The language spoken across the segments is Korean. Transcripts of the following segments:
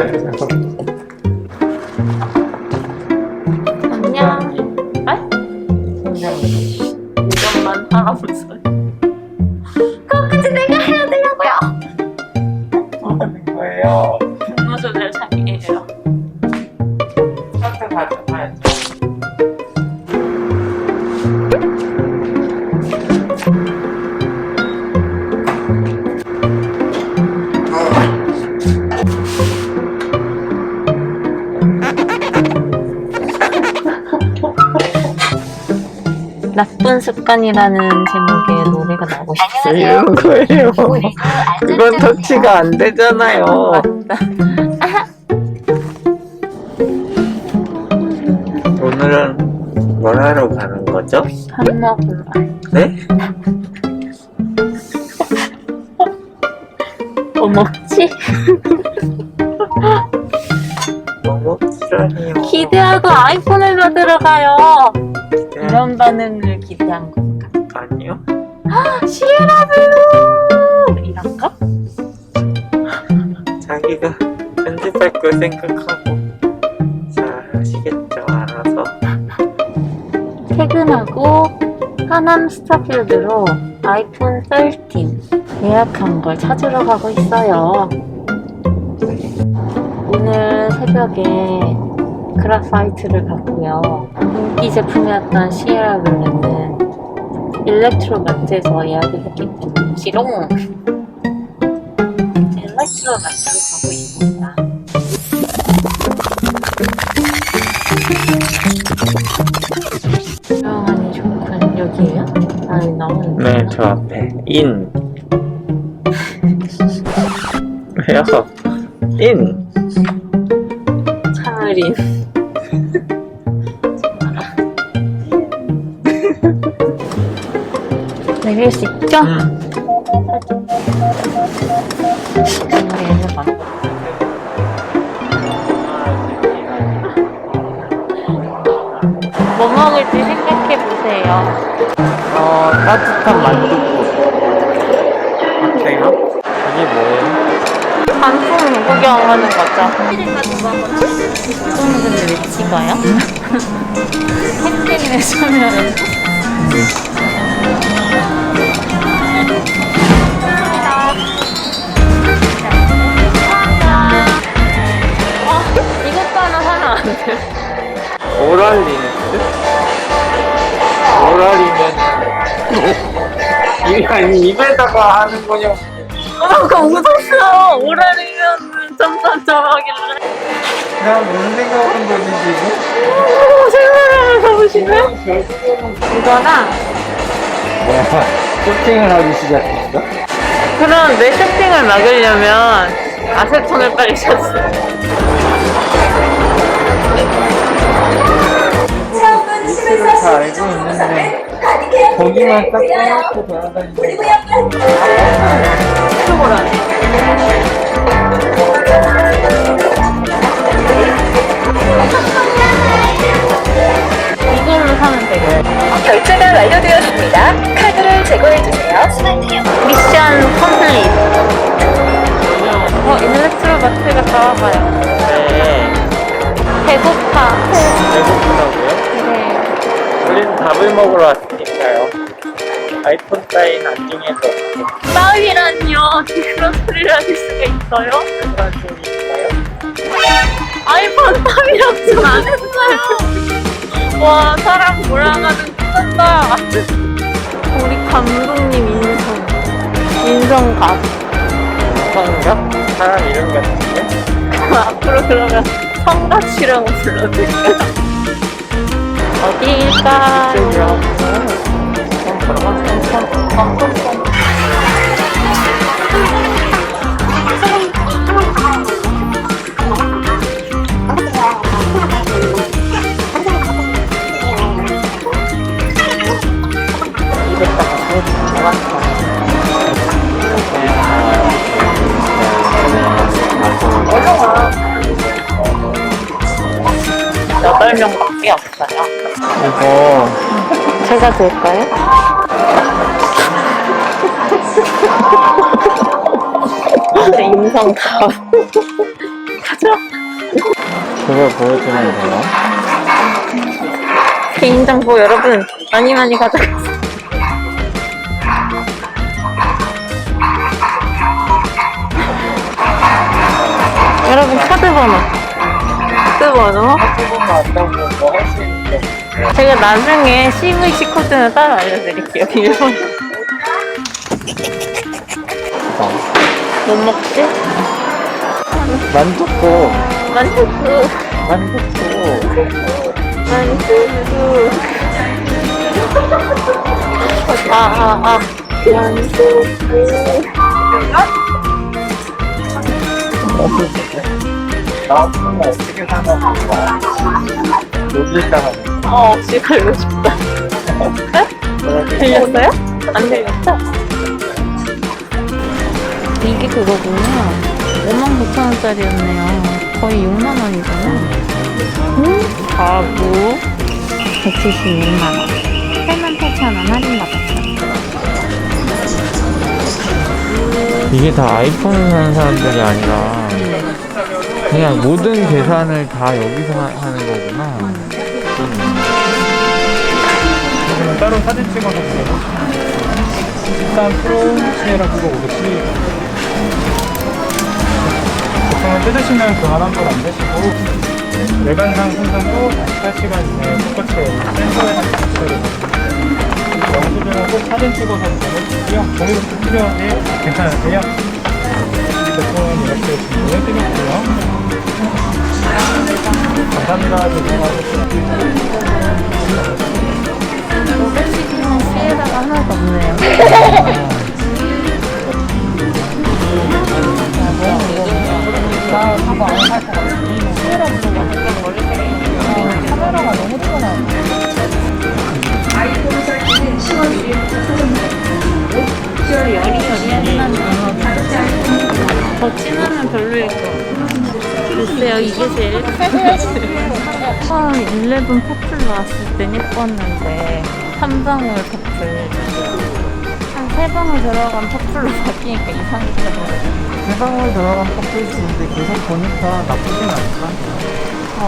gracias. 나쁜 습관이라는 제목의 노래가 나오고 싶어요. 이런 거예요. 그건 터치가 안 되잖아요. 오늘은 뭘 하러 가는 거죠? 밥 먹으러. 네? 뭐 먹지? 너무 싫어해요. 기대하고 아이폰을 받으러 가요. 네. 이런 반응을 기대한 건가? 아니요. 시에라 블루! 이런 거? 자기가 편집할 걸 생각하고 잘 하시겠죠, 알아서. 퇴근하고 하남 스타필드로 아이폰 13 예약한 걸 찾으러 가고 있어요. 오늘 새벽에 그라파이트를 봤고요. 인기 제품이었던 시에라 블루는 일렉트로 마트에서 예약을 했기 때문에 지롱 일렉트로 마트로 가고 있습니다. 조용하니 좋군 여기에요? 아니 나오는 네, 저 앞에 인. 왜요? 인. 차을인 내릴 수 있죠? 음. 우리 얘는 봐. 뭐 먹을지 생각해 보세요. 어, 따뜻한 만두국. 어때요? 이게 뭐예요? 단풍 구경하는 거죠. 이거는 근데 왜 찍어요? 캠페인에 참여해. 어, 이것도 하나 사면 안 돼요? 오랄리는스? 오랄리면 이게 아니 입에다가 하는 거냐고. 어, 그거 웃었어요. 오라리면 점점점 하길래. 나 무슨 생각한 거지 지금? 오, 생활을 가보시네? 결국에는 이거랑 뭐야? 쇼핑을 하기 시작했어? 그럼 내 쇼핑을 막으려면 아세톤을 빨리 샀어. 다 알고 있는데 거기만 딱 빼놓고 돌아다니는 거 이쪽으로 밥을 먹으러 왔으니까요 아이폰 안중에도 없고 따위란요. 그런 소리를 하실 수가 있어요? 그런 소리일까요? 아이폰 따위랑 안 했어요. 와, 사람 몰아가는 끝난다. 우리 감독님 인성. 인성갑. 성갑? 사람 이름 같은데? 앞으로 그러면 성같이라고 불러드릴까요? 어디일까요? 여덟 명 밖에 없어요. 이거 제가 될까요? 이제 인성갑. 가자. 그걸 보여주면 돼요. 개인정보 여러분 많이 많이 가져가세요. 여러분 카드 번호. 안다고 뭐 할 수 있는 게 없어요. 제가 나중에 CVC 코드는 따로 알려드릴게요. 비밀번호. 뭐 먹지? 만두국, 만두국. 만두국. 만두국. 아, 아, 아. 만두국. 나 없으면 어떻게 사나 보다. 놀릴까봐. 어, 혹시 걸고 싶다. 들렸어요? 안 들렸죠? 이게 그거구나. 59,000원짜리였네요. 거의 6만 원이잖아. 음? 가구 176만 원. 88,000원 할인받았어요. 이게 다 아이폰을 사는 사람들이 아니라 그냥 모든 계산을 다 여기서 하, 하는 거구나. 그러면 따로 사진 찍어서 보내고 일단 프로 시에라 그거 500시 보통은 뜯으시면 교환 한번 안 되시고 외관상 손상도 48시간 내에 똑같이 센서에 영수증은 꼭 사진 찍어서 보내주시고요 종이도 필요한데 괜찮으세요? 보통은 이렇게 보내드릴게요 감사합니다 죄송합니다 510은 피해자가 하나도 없네요. 더 진하면 별로일 이 게 제일 처음 11 퍼플 나왔을 땐 예뻤는데 3방울 퍼플 한 3방울 들어간 퍼플로 바뀌니까 이상해지더라고요. 세 방울 들어간 퍼플인데 계속 보니까 나쁘진 않다.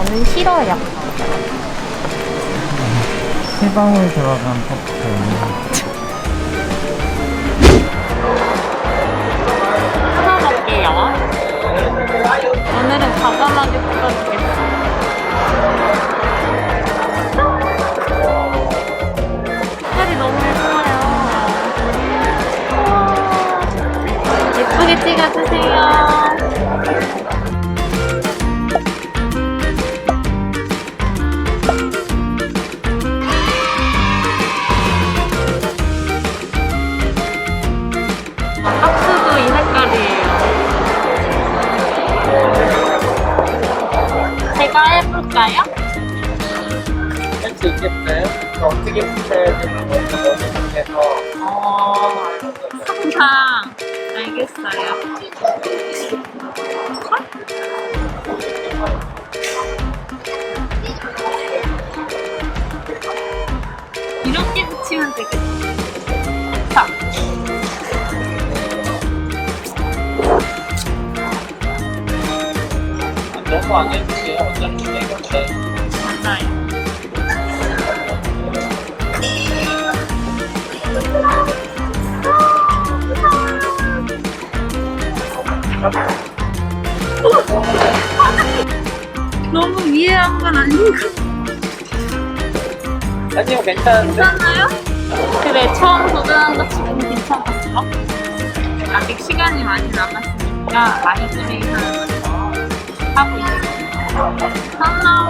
저는 싫어요. 세 방울 들어간 퍼플. 뜯어볼게요. 오늘은 과감하게 뜯어주겠습니다. 중에서 어, 항상 알겠어요. 이렇게 붙이면 되겠다. 자. 너무 안 해주세요. 어차피 내건데. 너무 위에 한건 아닌가? 아니요, 괜찮은데. 괜찮아요? 그래, 처음 도전한 것 지금 괜찮았어? 아직 시간이 많이 남았으니까 마이그레이션을 하고 있어요. 하나.